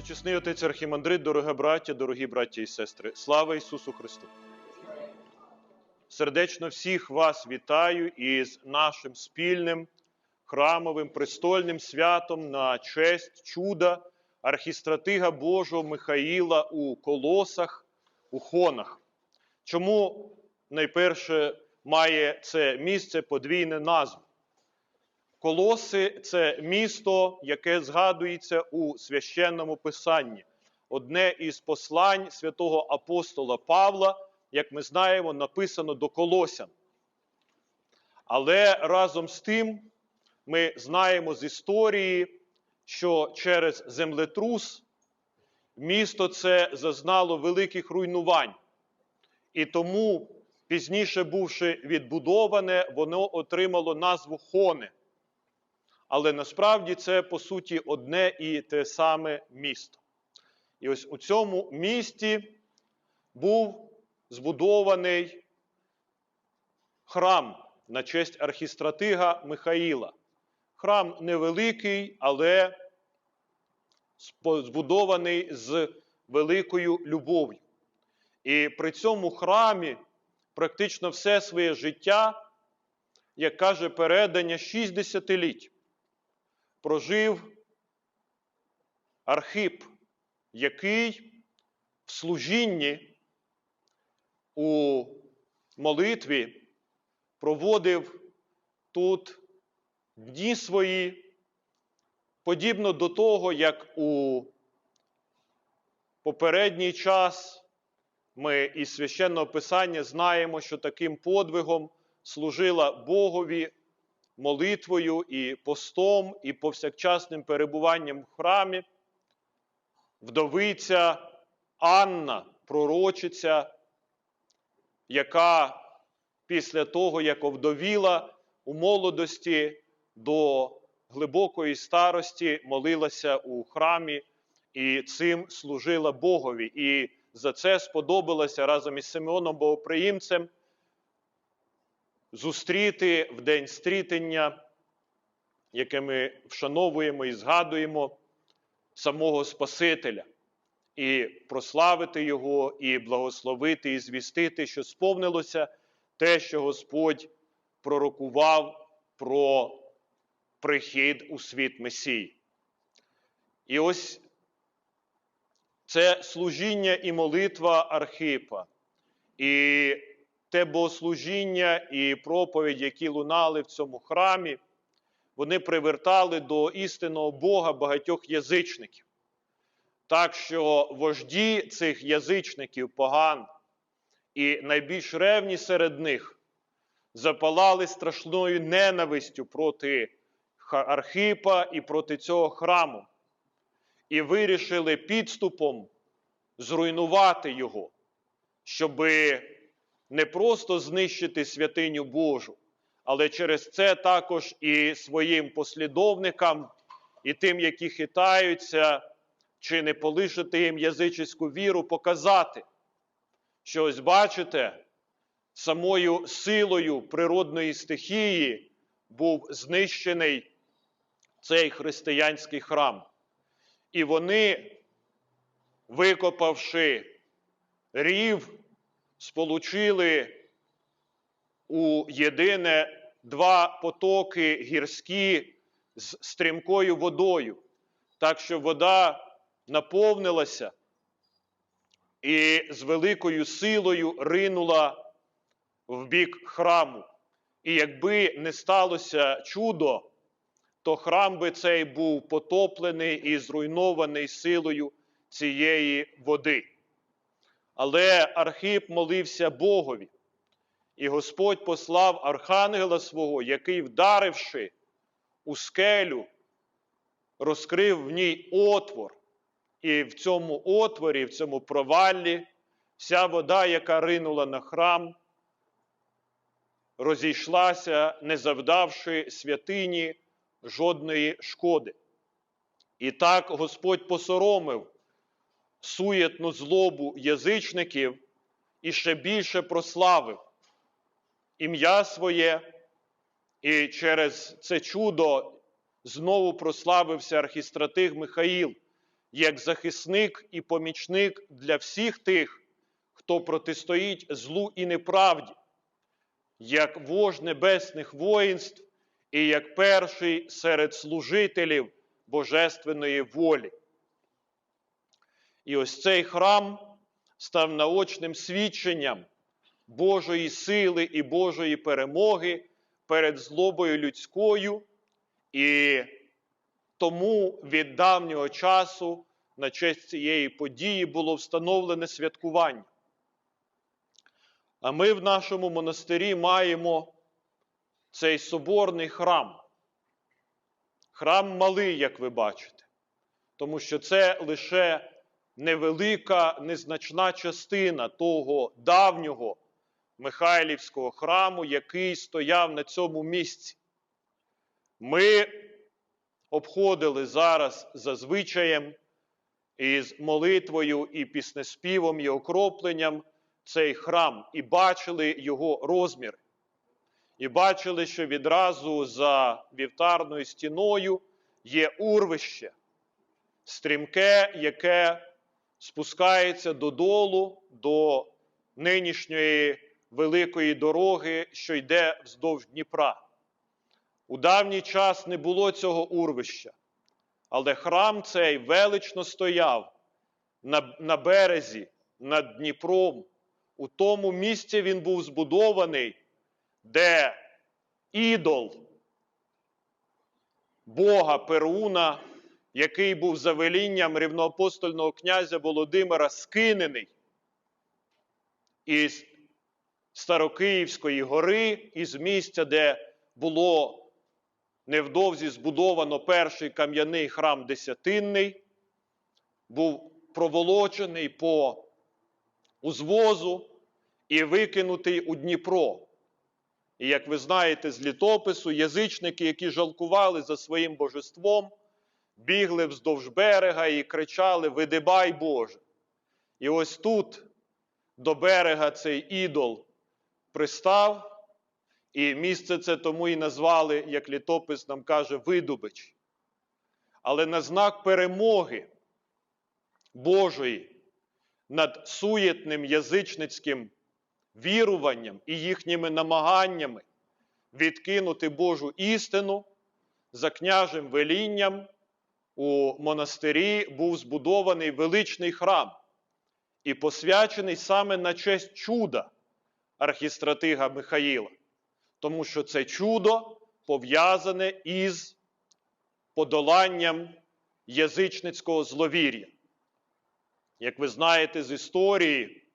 Всечесний отець Архімандрит, дороге браття, дорогі браття і сестри, слава Ісусу Христу! Сердечно всіх вас вітаю із нашим спільним храмовим престольним святом на честь чуда архістратига Божого Михаїла у колосах, у хонах. Чому найперше має це місце подвійне назву? Колоси це місто, яке згадується у священному писанні. Одне із послань святого апостола Павла, як ми знаємо, написано до Колосян. Але разом з тим ми знаємо з історії, що через землетрус місто це зазнало великих руйнувань. І тому, пізніше бувши відбудоване, воно отримало назву Хоне. Але насправді це по суті одне і те саме місто. І ось у цьому місті був збудований храм на честь архістратига Михаїла. Храм невеликий, але збудований з великою любов'ю. І при цьому храмі практично все своє життя, як каже передання, 6 десятиліть прожив Архип, який в служінні у молитві проводив тут дні свої, подібно до того, як у попередній час ми із священного писання знаємо, що таким подвигом служила Богові молитвою і постом, і повсякчасним перебуванням в храмі, вдовиця Анна, пророчиця, яка після того, як овдовіла у молодості до глибокої старості, молилася у храмі і цим служила Богові. І за це сподобалося разом із Симеоном Богоприємцем зустріти в день стрітення, яке ми вшановуємо і згадуємо самого Спасителя, і прославити Його, і благословити, і звістити, що сповнилося те, що Господь пророкував про прихід у світ Месії. І ось це служіння і молитва Архипа. І те богослужіння і проповідь, які лунали в цьому храмі, вони привертали до істинного Бога багатьох язичників. Так що вожді цих язичників поган і найбільш ревні серед них запалали страшною ненавистю проти Архипа і проти цього храму, і вирішили підступом зруйнувати його, щоби не просто знищити святиню Божу, але через це також і своїм послідовникам, і тим, які хитаються, чи не полишити їм язичську віру, показати, що ось бачите, самою силою природної стихії був знищений цей християнський храм. І вони, викопавши рів, сполучили у єдине два потоки гірські з стрімкою водою, так що вода наповнилася і з великою силою ринула в бік храму. І якби не сталося чудо, то храм би цей був потоплений і зруйнований силою цієї води. Але Архип молився Богові, і Господь послав архангела свого, який, вдаривши у скелю, розкрив в ній отвор, і в цьому отворі, в цьому проваллі, вся вода, яка ринула на храм, розійшлася, не завдавши святині жодної шкоди. І так Господь посоромив суєтну злобу язичників і ще більше прославив ім'я своє, і через це чудо знову прославився архістратиг Михаїл, як захисник і помічник для всіх тих, хто протистоїть злу і неправді, як вождь небесних воїнств і як перший серед служителів божественної волі. І ось цей храм став наочним свідченням Божої сили і Божої перемоги перед злобою людською, і тому від давнього часу на честь цієї події було встановлене святкування. А ми в нашому монастирі маємо цей соборний храм. Храм малий, як ви бачите, тому що це лише невелика, незначна частина того давнього Михайлівського храму, який стояв на цьому місці. Ми обходили зараз за звичаєм із молитвою і піснеспівом і окропленням цей храм і бачили його розміри. І бачили, що відразу за вівтарною стіною є урвище, стрімке, яке спускається додолу до нинішньої великої дороги, що йде вздовж Дніпра. У давній час не було цього урвища, але храм цей велично стояв на, на березі над Дніпром. У тому місці він був збудований, де ідол Бога Перуна, який був за велінням рівноапостольного князя Володимира, скинений із Старокиївської гори, із місця, де було невдовзі збудовано перший кам'яний храм Десятинний, був проволочений по узвозу і викинутий у Дніпро. І як ви знаєте з літопису, язичники, які жалкували за своїм божеством, бігли вздовж берега і кричали: Видибай Боже! І ось тут до берега цей ідол пристав, і місце це тому і назвали, як літопис нам каже, Видубич. Але на знак перемоги Божої над суєтним язичницьким віруванням і їхніми намаганнями відкинути Божу істину за княжим велінням у монастирі був збудований величний храм і посвячений саме на честь чуда архістратига Михаїла, тому що це чудо пов'язане із подоланням язичницького зловір'я. Як ви знаєте з історії,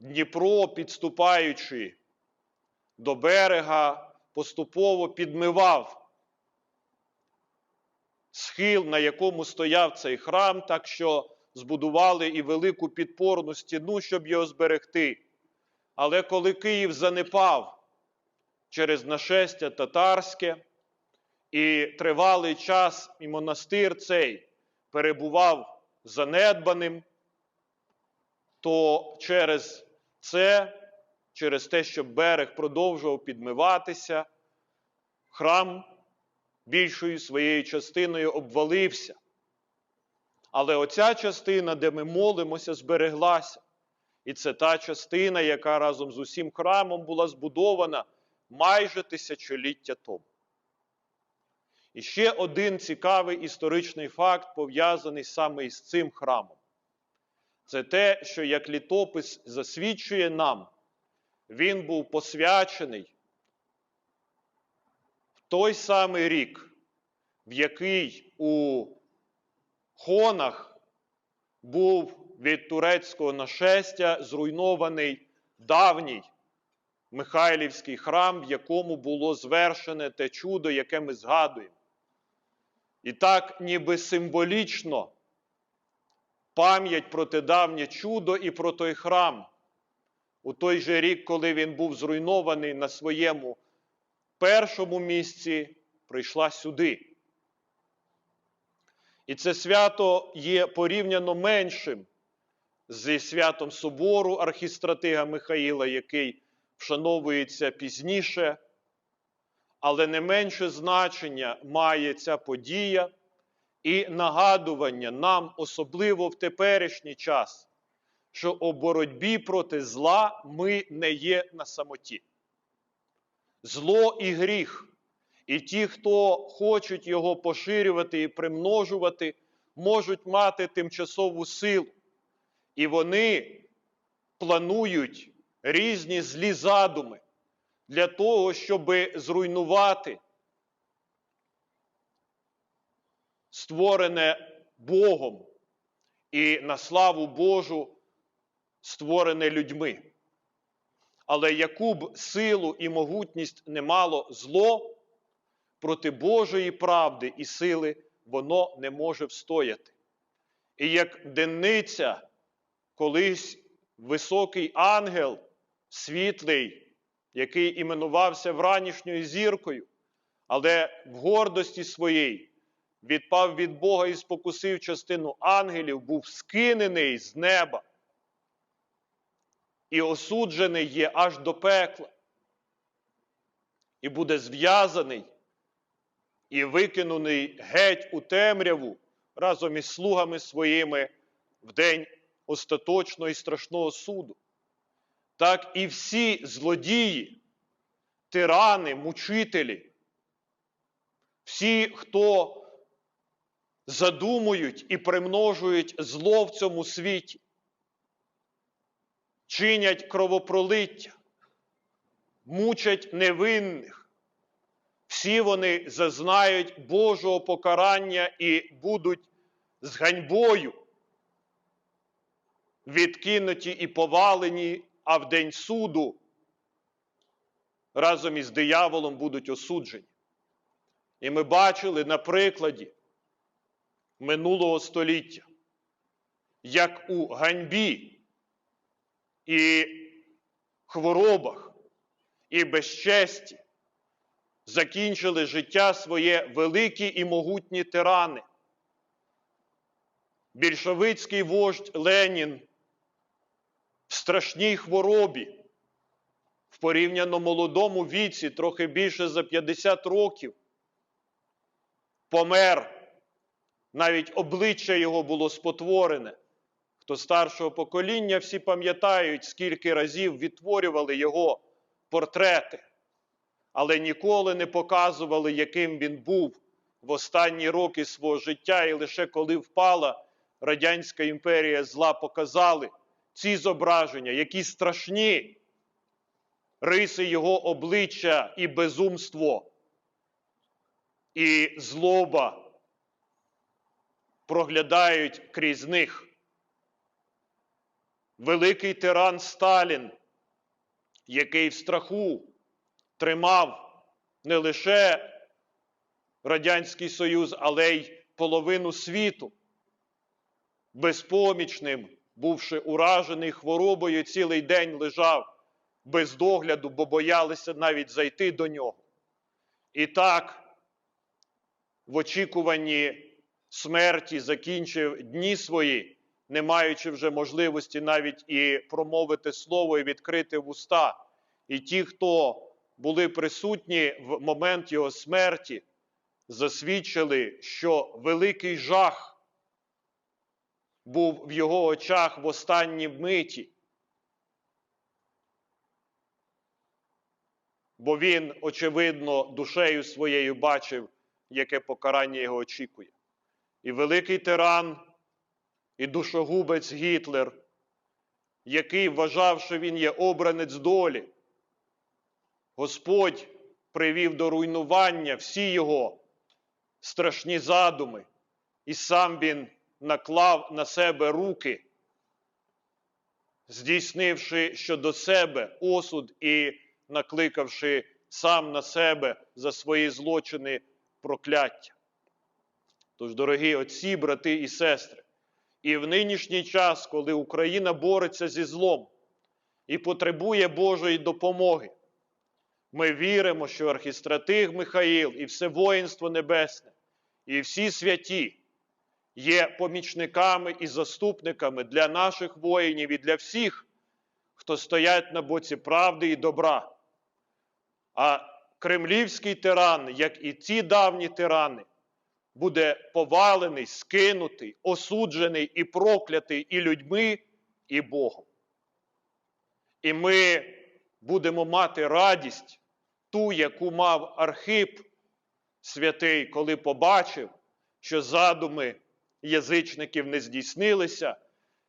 Дніпро, підступаючи до берега, поступово підмивав схил, на якому стояв цей храм, так що збудували і велику підпорну стіну, щоб його зберегти. Але коли Київ занепав через нашестя татарське, і тривалий час і монастир цей перебував занедбаним, то через це, через те, що берег продовжував підмиватися, храм більшою своєю частиною обвалився. Але оця частина, де ми молимося, збереглася. І це та частина, яка разом з усім храмом була збудована майже тисячоліття тому. І ще один цікавий історичний факт пов'язаний саме із цим храмом. Це те, що як літопис засвідчує нам, він був посвячений той самий рік, в який у Хонах був від турецького нашестя зруйнований давній Михайлівський храм, в якому було звершене те чудо, яке ми згадуємо. І так, ніби символічно пам'ять про те давнє чудо і про той храм у той же рік, коли він був зруйнований на своєму першому місці, прийшла сюди. І це свято є порівняно меншим зі святом Собору архістратига Михаїла, який вшановується пізніше, але не менше значення має ця подія і нагадування нам, особливо в теперішній час, що у боротьбі проти зла ми не є на самоті. Зло і гріх, і ті, хто хочуть його поширювати і примножувати, можуть мати тимчасову силу. І вони планують різні злі задуми для того, щоб зруйнувати створене Богом і на славу Божу створене людьми. Але яку б силу і могутність не мало зло, проти Божої правди і сили воно не може встояти. І як денниця, колись високий ангел, світлий, який іменувався вранішньою зіркою, але в гордості своїй відпав від Бога і спокусив частину ангелів, був скинений з неба і осуджений є аж до пекла, і буде зв'язаний і викинений геть у темряву разом із слугами своїми в день остаточного і страшного суду. Так і всі злодії, тирани, мучителі, всі, хто задумують і примножують зло в цьому світі, чинять кровопролиття, мучать невинних. Всі вони зазнають Божого покарання і будуть з ганьбою відкинуті і повалені, а в день суду разом із дияволом будуть осуджені. І ми бачили на прикладі минулого століття, як у ганьбі і хворобах, і безчесті закінчили життя своє великі і могутні тирани. Більшовицький вождь Ленін в страшній хворобі, в порівняно молодому віці, трохи більше за 50 років, помер. Навіть обличчя його було спотворене. Хто старшого покоління, всі пам'ятають, скільки разів відтворювали його портрети, але ніколи не показували, яким він був в останні роки свого життя, і лише коли впала Радянська імперія зла, показали ці зображення, які страшні риси його обличчя і безумство, і злоба проглядають крізь них. Великий тиран Сталін, який в страху тримав не лише Радянський Союз, але й половину світу, безпомічним, бувши уражений хворобою, цілий день лежав без догляду, бо боялися навіть зайти до нього. І так, в очікуванні смерті закінчив дні свої, не маючи вже можливості навіть і промовити слово і відкрити вуста. І ті, хто були присутні в момент його смерті, засвідчили, що великий жах був в його очах в останній миті. Бо він, очевидно, душею своєю бачив, яке покарання його очікує. І великий тиран, і душогубець Гітлер, який вважав, що він є обранець долі, Господь привів до руйнування всі його страшні задуми, і сам він наклав на себе руки, здійснивши щодо себе осуд і накликавши сам на себе за свої злочини прокляття. Тож, дорогі отці, брати і сестри, і в нинішній час, коли Україна бореться зі злом і потребує Божої допомоги, ми віримо, що архістратиг Михаїл і все воїнство небесне, і всі святі є помічниками і заступниками для наших воїнів і для всіх, хто стоять на боці правди і добра. А кремлівський тиран, як і ті давні тирани, буде повалений, скинутий, осуджений і проклятий і людьми, і Богом. І ми будемо мати радість, ту, яку мав Архип святий, коли побачив, що задуми язичників не здійснилися,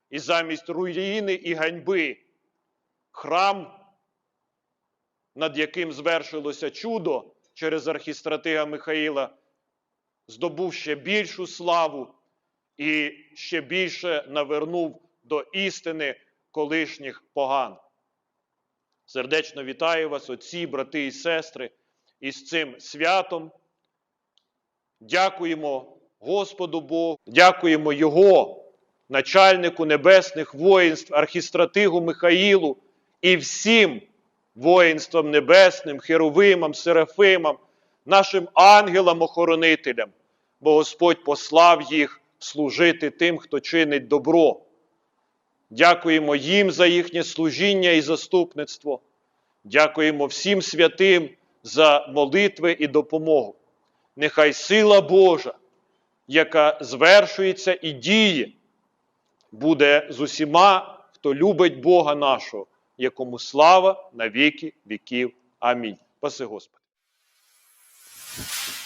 і замість руїни і ганьби храм, над яким звершилося чудо через архістратига Михаїла, здобув ще більшу славу і ще більше навернув до істини колишніх поган. Сердечно вітаю вас, отці, брати і сестри, із цим святом. Дякуємо Господу Богу, дякуємо Його, начальнику небесних воїнств, архістратигу Михаїлу і всім воїнствам небесним, херовимам, серафимам, нашим ангелам-охоронителям, бо Господь послав їх служити тим, хто чинить добро. Дякуємо їм за їхнє служіння і заступництво. Дякуємо всім святим за молитви і допомогу. Нехай сила Божа, яка звершується і діє, буде з усіма, хто любить Бога нашого, якому слава на віки віків. Амінь. Паси Господи. Thank you.